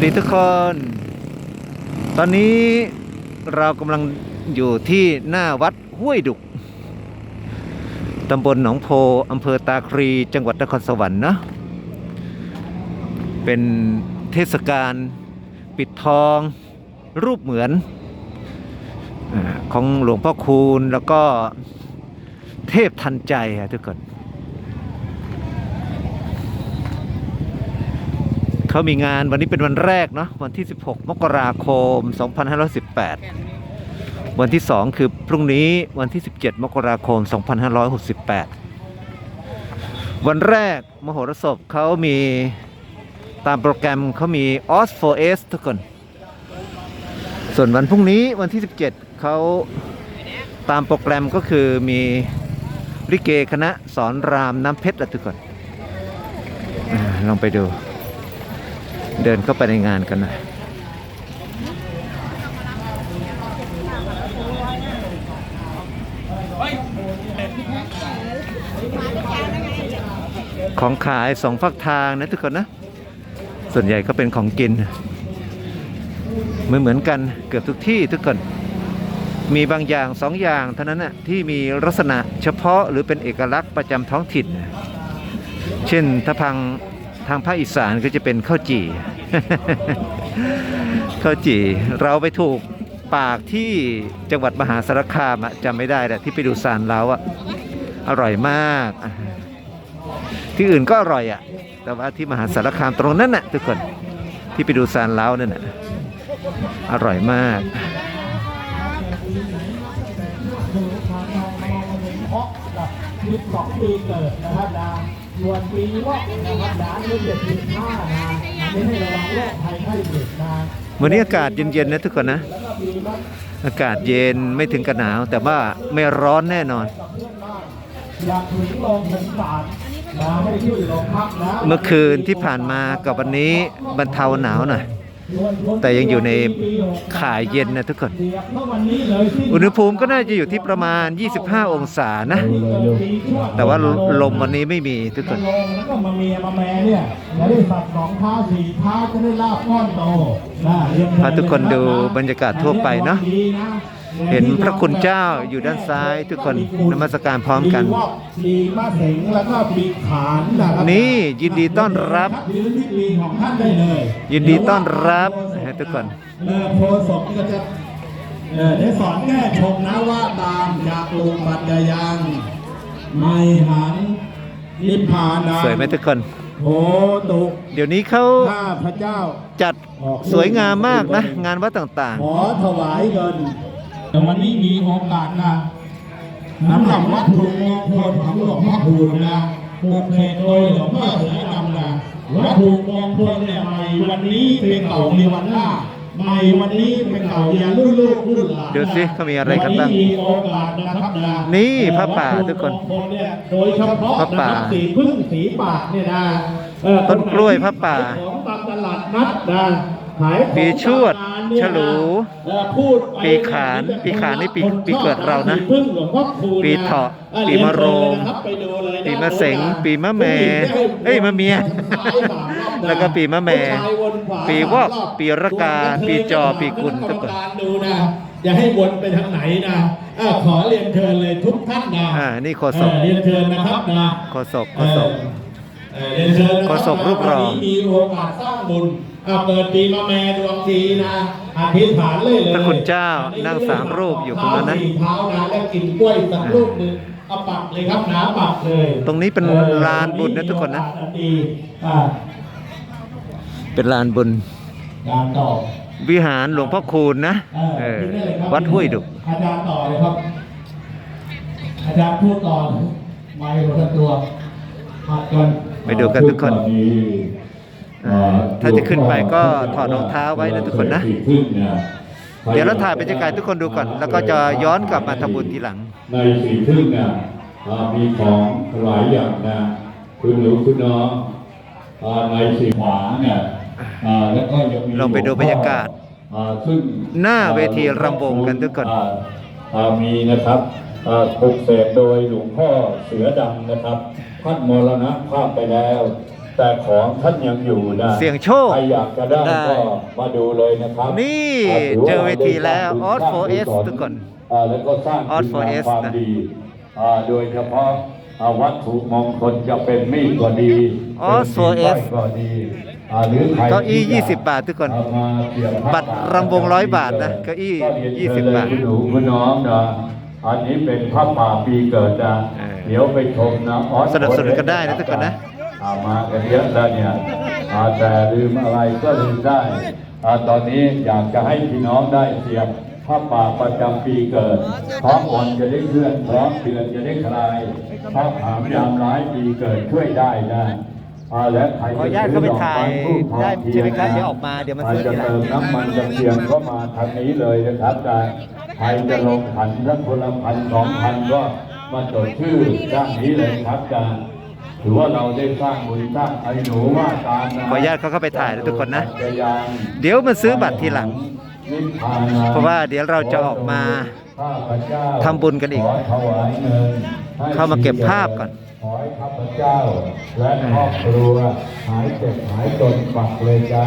วัสดีทุกคน ตอนนี้เรากำลังอยู่ที่หน้าวัดห้วยดุก ตำบลหนองโพอำเภอตาครี จังหวัดนครสวรรค์เนาะ เป็นเทศกาลปิดทองรูปเหมือนของหลวงพ่อคูณแล้วก็เทพทันใจทุกคน เขามีงานวันนี้เป็นวันแรกเนาะวันที่ 16 มกราคม 2518 วันที่ 2 คือพรุ่งนี้วันที่ 17 มกราคม 2568 วันแรกมโหรสพเขามีตามโปรแกรมเขามี o s 4 s ทุกคน ส่วนวันพรุ่งนี้วันที่ 17 เขาตามโปรแกรมก็คือมีลิเกคณะสอนรามน้ำเพชรอะทุกคนลองไปดู เดินเข้าไปในงานกันหน่อยของขายสองฝักทางนะทุกคนนะ ส่วนใหญ่ก็เป็นของกินเหมือนเหมือนกันเกือบทุกที่ทุกคน มีบางอย่างสองอย่างเท่านั้นนะที่มีลักษณะเฉพาะหรือเป็นเอกลักษณ์ประจำท้องถิ่น เช่นถ้าพังทางภาคอีสานก็จะเป็นข้าวจี่ ข้าวจี่เราไปถูกปากที่จังหวัดมหาสารคามอะจำไม่ได้แหละที่ไปดูซานเราอะอร่อยมาก ที่อื่นก็อร่อยอะแต่ว่าที่มหาสารคามตรงนั้นน่ะทุกคนที่ไปดูซานเล้านั่นน่ะอร่อยมากเพราะกับ12ปีเกิดนะครับนะส่วนปีวอกนะครับนะอายุ75นะไม่ให้ระวังโรคภัยไข้เจ็บนะ วันนี้อากาศเย็นๆนะทุกคนนะ อากาศเย็นไม่ถึงกับหนาว แต่ว่าไม่ร้อนแน่นอน เมื่อคืนที่ผ่านมากับวันนี้บรรเทาหนาวหน่อย แต่ยังอยู่ในปี68ข่ายเย็นนะทุกคนเสียบเข้าวันนี้เลยสิ้นอุณหภูมิก็น่าจะอยู่ที่ประมาณ 25 องศานะ แต่ว่าลมวันนี้ไม่มีทุกคนมาลงแล้วก็มาเมียมาแม่เนี่ยจะได้สัตว์สองเท้าสี่เท้าจะได้ลาบก้อนโตนะเรียนเชิญพาทุกคนดูบรรยากาศทั่วไปเนอะ เห็นพระคุณเจ้าอยู่ด้านซ้ายทุกคนนมัสการพร้อมกันปีวอกปีมะเสงแล้วก็ปีขานนะครับนี่ยินดีต้อนรับยืนที่ปีของท่านได้เลยยินดีต้อนรับนะฮะทุกคนเออโพศพก็จะเออได้สอนแก้ชมนะว่าตามจากลุงปัจจยังไม่หันนิพพานาสวยไหมทุกคน โอ้ตุกเดี๋ยวนี้เขาข้าพระเจ้าจัดสวยงามมากนะ งานวัดต่างขอถวายเงิน แต่วันนี้มีโอกาสนะสำหรับวัตถุมงคลของหลวงพ่อคูณนะปลูกเสกโดยหลวงพ่อเสือดำนะวัตถุมงคลเนี่ยใหม่วันนี้เป็นเก่าในวันหน้าใหม่วันนี้เป็นเก่าอย่ารุ่นลูกรุ่นหลานดูสิเขามีอะไรกันบ้างวัมีโอกาสนะครับนะนี่พระป่าทุกคนวัตถุมงลเนี่ยโดยเฉพาะพระป่านะครับสีพึ่งสีปากเนี่ยนะเอ่อต้นกล้วยพระป่าขายของตามตลาดนัดนะขายของปีชวด ตามงานเนี่ยนะฉลูเอ่อพูดไปปีขานปีขานนี่ปีปีเกิดเรานะสีพึ่งหลวงพ่อคูณนปีเถาะอ่อปีมะโรงเรียนเชิญเลยนะครับไปดูเลยนะปีมะเสงปีมะแม่เอ้ยมะเมีย แล้วก็ปีมะแม่ผู้ชายวนขวาปีวอกสามรบปีระกาส่วนปีจอปีกุลคณะกรรมการดูนะอย่าให้วนไปทางไหนนะอ่าขอเรียนเชิญเลยทุกท่านนะอ่านี่โฆษกเออเรียนเชิญนะครับนะโฆษกโฆษก เอ่อเรียนเชิญนะคขรัอศพรูปหล่อ วันนี้มีโอกาสสร้างบุญอะเปิดปีมะแม่ดวงดีนะอธิษฐานเลยเลยพระคุณเจ้านั่งสามรูปอยู่ตรงนั้นนะเท้าสี่เท้านะแล้วกินกล้วยสักลูกหนึงเอาปักเลยครับหนาปักเลยตรงนี้เป็นออลานบุญนะทุกคนนะมีโอกาสอัดีอ่าเป็นลานบุญการต่อ วิหารหลวงพ่อคูณนะเออเออขึ้นได้เลยครับวัดห้วยดุกอาจารย์ต่อเลยครับ อาจารย์พูดก่อนไม่หมดตัวหัดกัน ไปดูกันทุกคนอ่าถ้าจะขึ้นไปก็ถอดรองเท้าไว้นะทุกคนนะ เดี๋ยวเราถ่ายบรรยากาศให้ทุกคนดูก่อน แล้วก็จะย้อนกลับมาทำบุญทีหลัง ในสีพึ่งเนี่ยอ่ามีของหลายอย่างนะคุณหนูคุณน้องอ่าในสีขวาเนี่ยอ่าแล้วก็ยังมีลองไปดูบรรยากาศอ่าซึ่งหน้าเวทีรำวงกันทุกคนอ่าอ่ามีนะครับอ่าปลุกเสกโดยหลวงพ่อเสือดำนะครับ ท่านมรณภาพไปแล้ว แต่ของท่านยังอยู่นะเสี่ยงโชคใครอยากจะได้ได้ ก็มาดูเลยนะครับนี่าถืเจอเวทีแล้วได้ Odd สร้างบุญ 4S สร้างกุศลทุกคน อ่าแล้วก็สร้าง Odd คุณงาม 4S ความนะ ดีอ่าโดยเฉพาะอ่าวัตถุมงคลจะเป็นมีดก็ดี Odd เป็น 4S ก็ดีอ่าหรือใครเก้าอี้ที่จะ20บาททุกคนเอามาเสียบผ้าบัตรรำวง100บาทนะเก้าอี้ก็เรีนยี่เชิสิญบเลยบาท คุณหนูคุณน้องนะ อันนี้เป็นผ้าป่าปีเกิดนะเออเดี๋ยวไปชมนะออสนับสนุนกันได้นะทุกคนนะ อ่ามากันเยอะแล้วเนี่ยอ่าแต่ลืมอะไรก็ลืมได้อ่าตอนนี้อยากจะให้พี่น้องได้เสียบผ้าป่าประจำปีเกิดเพราะอ่อนจะได้เคลื่อนเพราะเดือนจะได้คลายเพราะหามยามร้ายปีเกิดช่วยได้นะอ่าและใครขออนุญาตเข้าไปถ่ายได้ใช่ไหมครับเดี๋ยวออกมาเดี๋ยวมันใครซื้อจะทีหลังเติมน้ำมันจะเทียมก็มาทางนี้เลยนะครับอาจารย์ใครจะลงขันทั้งคนละพันสองพันก็มาจดชื่อด้านนี้เลยครับอาจารย์ถือว่าเราได้สร้างบุญสร้างไอ้หนูว่าตามนะขออนุญาตเขาเข้าไปถ่ายนะทุกคนนะ เดี๋ยวมันซื้อบัตรทีหลัง เพราะว่าเดี๋ยวเราจะออกมาา ทำบุญกันอีกขถวายเงินให้เข้ามาเก็บภาพก่อนขอให้ข้าพเจ้าและครอบครัวหายเจ็บหายจนปักเลยจ้า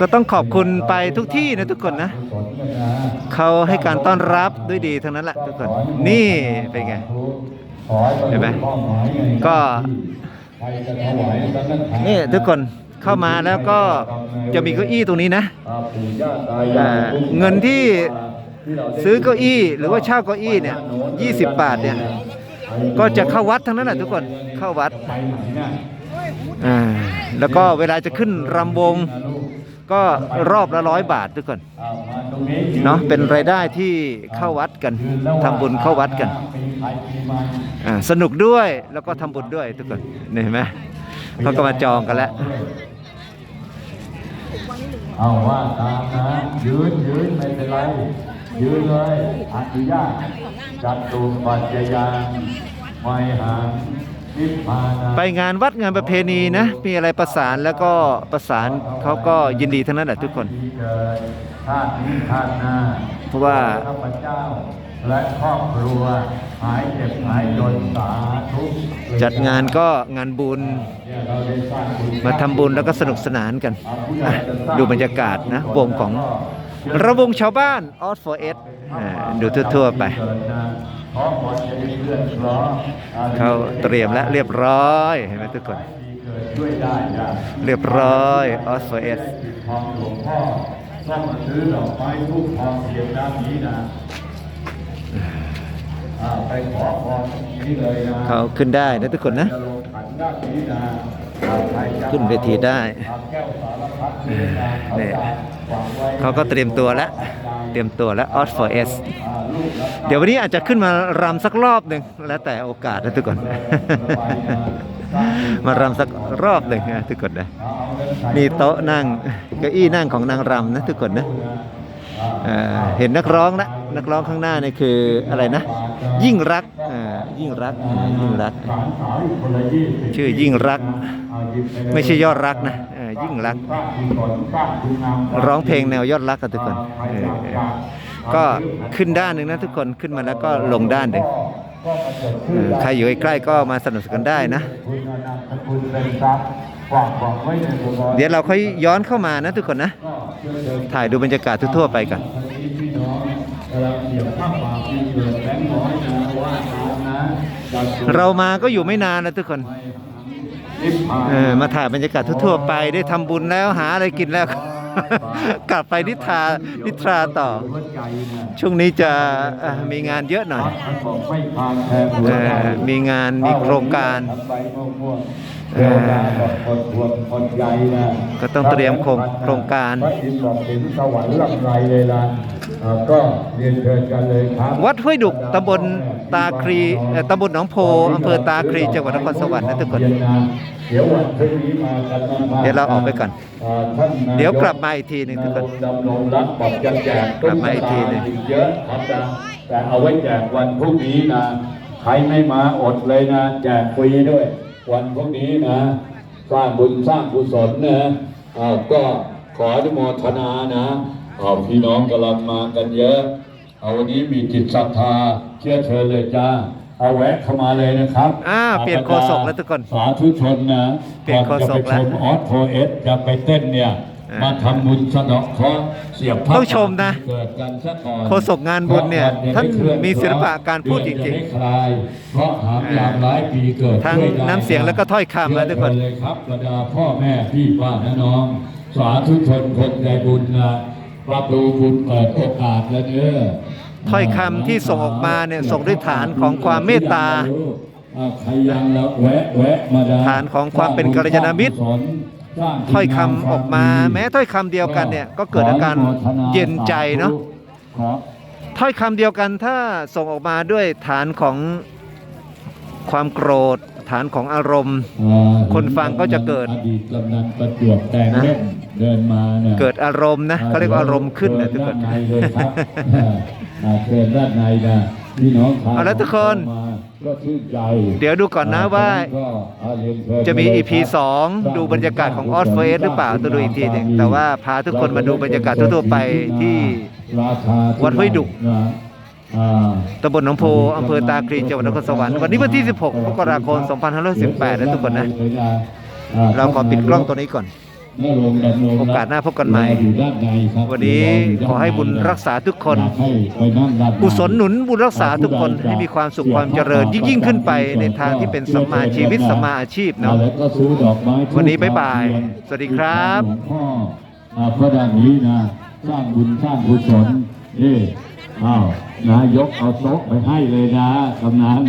ก็ต้องขอบคุณไปทุกที่นะทุกคนนะ เขาให้การต้อนรับด้วยดีทั้งนั้นแหละทุกคน นี่เป็นไงเห็นไหมก็นี่ทุกคนเข้ามาแล้วก็จะมีเก้าอี้ตรงนี้นะอ่าเงินที่ ซื้อเก้าอี้หรือว่าเช่าเก้าอี้เนี่ย20บาทเนี่ยก็จะเข้าวัดทั้งนั้นแหละทุกคนเข้าวัดอ่าแล้วก็เวลาจะขึ้นรำวงก็รอบละร้อยบาททุกคนเนาะเป็นรายได้ที่เข้าวัดกันทำบุญเข้าวัดกันอ่าสนุกด้วยแล้วก็ทำบุญด้วยทุกคนนี่เห็นไหมเขาก็มาจองกันแล้วเอาว่าตามนะยืนยืนไม่เป็นไร ยืนเลยอนุญาตจัดตูปัจจยานไม่ห่างนิพพานาไปงานวัดงานประเพณีนะ มีอะไรประสานแล้วก็ประสานเขาก็ยินดีทั้งนั้นแหละทุกคนที่เกิดชาตินี้ชาติหน้าเพราะว่าข้าพเจ้าและครอบครัวหายเจ็บหายจนสาธุจัดงานก็งานบุญเนี่ยเราได้สร้างบุญมาทำบุญแล้วก็สนุกสนานกันอะดูบรรยากาศนะวงของ ระวงชาวบ้านออสโฟเอสดูทั่วๆไป เขาเตรียมและเรียบร้อยเห็นไหมทุกคนช่วยได้นะเรียบร้อยออสโฟเอสปิดทองหลวงพ่อต้องมาซื้อดอกไม้ทูบทองเทียมด้านนี้นะอ่าไปขอพรตรงนี้เลยนะเขาขึ้นได้นะทุกคนนะจะลง ขันด้านนี้นะอ่าใครจะขึ้นเวทีได้เอาแก้วสารพัดนี้นะเขาเนี่ยจะวางไว้เขาก็เตรียมตัวแล้ว เตรียมตัวแล้วออสโฟเอสอ่าลูกละเดี๋ยววันนี้อาจจะขึ้นมารำสักรอบหนึ่งแล้วแต่โอกาสนะทุกคน มารำสักรอบหนึ่งนะทุกคนนะมีโต๊ะนั่งเก้าอี้นั่งของนางรำนะทุกคนนะ เห็นนักร้องนะนักร้องข้างหน้านี่คืออะไรนะ ยิ่งรักอ่ายิ่งรักยิ่งรัก ชื่อยิ่งรัก ไม่ใช่ยอดรักนะยิ่งรัก ร้องเพลงแนวยอดรักกันทุกคนก็ขึ้นด้านหนึ่งนะทุกคนขึ้นมาแล้วก็ลงด้านหนึ่งใครอยู่ใกล้ๆก็มาสนับสนุนกันได้นะ เดี๋ยวเราค่อยย้อนเข้ามานะทุกคนนะ ถ่ายดูบรรยากาศทั่วๆไปกันเรามาก็อยู่ไม่นานนะทุกคนมาถ่ายบรรยากาศทั่วๆไปได้ทำบุญแล้วหาอะไรกินแล้ว กลับไปนิทรานิทราต่อ ช่วงนี้จะมีงานเยอะหน่อยมีงานมีโครงการก็ต้องเตรียมโครงโครงการวัดห้วยดุกตำบลตาครีตำบลหนองโพอำเภอตาครีจังหวัดนครสวรรค์นะทุกคนเดี๋ยวเราออกไปก่อน เดี๋ยวกลับมาอีกทีหนึ่งทุกคนดำรงรักบอกจะแจกกลับมาอีกทีหนึ่งเยอะครับนะแต่เอาไว้แจกวันพรุ่งนี้นะใครไม่มาอดเลยนะแจกฟรีด้วย วันพรุ่งนี้นะ สร้างบุญสร้างกุศลนะอ่าก็ขออนุโมทนานะเอาพี่น้องกำลังมากันเยอะ เอาวันนี้มีจิตศรัทธาเชื่อเชิญเลยจ้าอเอาแวะเข้ามาเลยนะครับอ่าเปลี่ยนโฆษกแล้วทุกคน สาธุชนนะเปลี่ยนโฆษกก่อนจะไปชมแล้วออสโฟเอสจะไปเต้นเนี่ยอ่า มมาทำบุญสะเดาะเคราะห์เสียบพระต้องชมนะ เกิดกันซะก่อนโฆษกงานบุญเนี่ยท่านมีศิลปะการพูดจริงๆเดือนจะได้คลายเพราะหามยามร้ายปีเกิดทั้งช่วยได้น้ำเสียงแล้วก็ถ้อยคำนะทุกคนเชิญเลยครับบรรดาพ่อแม่พี่ป้าน้าน้อง สาธุชนคนใจบุญนะรับรู้บุญเปิดโอกาสแล้วเด้อถ้อยคำที่ส่งออกมาเนี่ยส่งด้วยฐานของความเมตตาอ่าใครยังแล้วแวะแวะมาได้ฐานของความเป็นกัลยาณมิตรสร้าง ถ้อยคำออกมาแม้ถ้อยคำเดียวกันเนี่ยก็เกิดอาการเย็นใจเนาะขอถ้อยคำเดียวกันถ้าส่งออกมาด้วยฐานของความโกรธฐานของอารมณ์อ่าคนฟังก็จะเกิดอดีตกำนันประจวบแต่งเล่นเดินมาเนี่ยเกิดอารมณ์นะเขาเรียกว่าอารมณ์ขึ้นนะทุกคนเชิญด้านในเลยครับอ่าเชิญด้านในนะ พี่น้องชาวเอาละทุกคน มาก็ชื่นใจเดี๋ยวดูก่อนนะว่าก็อ่เรียนเชิญจะมีเลย EP ครับ2ดูบรรยากาศของออสเฟสหรือเปล่าต้องดูอีกทีหนึ่งแต่ว่าพาทุกคนมาดูบรรยากาศทั่วๆไปที่ ราชาวัดห้วยดุกนะอ่า ตำบลหนองโพอำเภอตาคลีจังหวัดนครสวรรค์วันนี้วันที่ 16มกราคม2518นะทุกคนนะ เราขอปิดกล้องตัวนี้ก่อน โอกาสหน้าพบกันใหม่อยู่ด้านในครับวันนี้ขอให้บุญรักษาทุกคนอยากให้ไปนั่งด้านในกุศลหนุนบุญรักษาทุกคนให้มีความสุขความเจริญยิ่งยิ่งขึ้นไปในทางที่เป็นสัมมาชีวิตสัมมาอาชีพเนาะแล้วก็ซื้อดอกไม้วันนี้บ๊ายบายทูเทีนสวัสดีครับหลวงพ่ออ่าพระด้านนี้นะสร้างบุญสร้างกุศลเอ้อ้าวนายกเอาโต๊ะไปให้เลยนะกำนัน